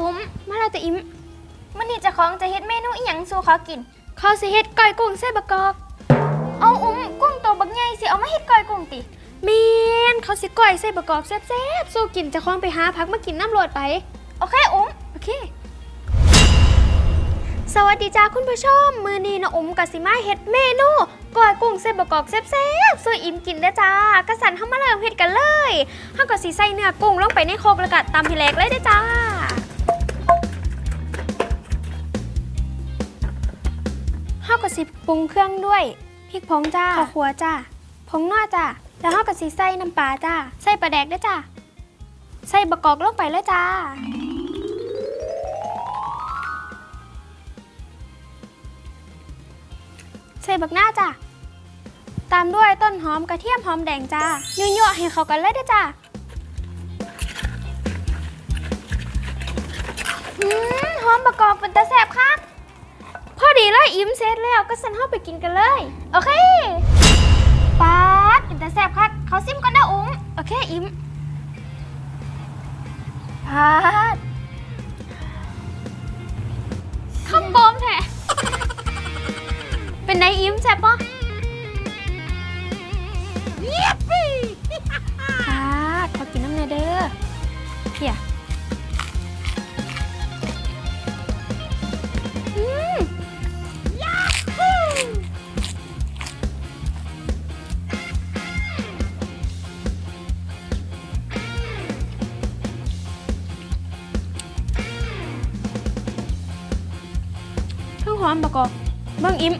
อุ้มมาแล้วจะอิ่มมื้อนี้เจะของจะเฮ็ดเมนูอีหยังสู่เขากินเขาสิเฮ็ดก้อยกุ้งใส่บะกอก เอาอุ้มกุ้งตัวบักใหญ่สิเอามาเฮ็ดก้อยกุ้งติเมียนเขาสิก้อยใส่บะกอกแซ่บๆ สู้กินเจะคล้าของไปหาพักมากินน้ำโรดไป โอเคอุ้มโอเค สวัสดีจ้าคุณผู้ชม มือนี้น้องอุ๋มกับสิมาเฮ็ดเมนูก้อยกุ้งใส่บะกอกแซ่บๆ สู้อิ่มกินเด้อจ้ากระสันเฮามาเริ่มเฮ็ดกันเลยเฮาก็สิใส่เนื้อกุ้งลงไปในโครกแล้วก็ตำให้แหลกเลยเด้อจ้า สิปรุงเครื่องด้วยพริกผงจ้าข้าวคั่วจ้าผงนัวจ้าแล้วเฮาก็สิใส่น้ำปลาจ้าใส่ปลาแดกด้วยจ้าใส่บะกอกลงไปเลยจ้าใส่บักหน้าจ้ะตามด้วยต้นหอมกระเทียมหอมแดงจ้ายั่วๆให้เข้ากันเลยเด้อจ้าหืมหอมประ ยอิ่มเสร็จแล้วก็สั่นเข้าไปกินกันเลย โอเคป๊าดเป็นตาแสบคักเขาซิมกันนะอุ้มโอเคอิ่มป๊าดคำบอมแท้เป็นไงอิ่มแซ่บปะเยียบปีค่ะขอกินน้ำเนยเด้อเฮีย พิ่งหอมประกอบเบิ่งอิ่ม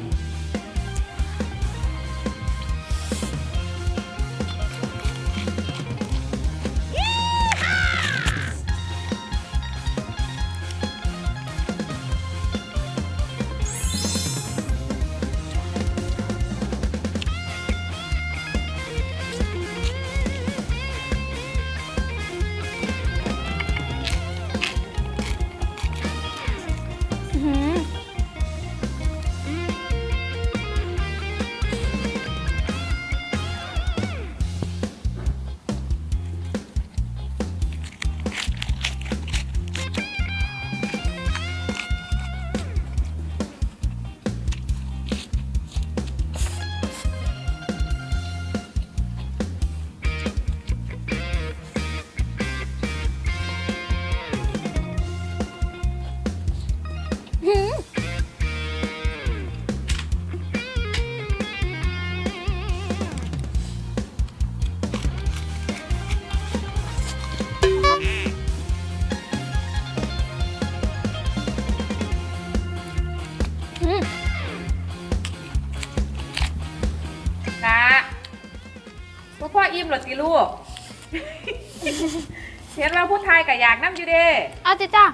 พ่อพ่ออิ่มเหรอสิลูก เห็นเราพูดไทยกับอยากนั่งอยู่เด้เอาจ้ะจ้า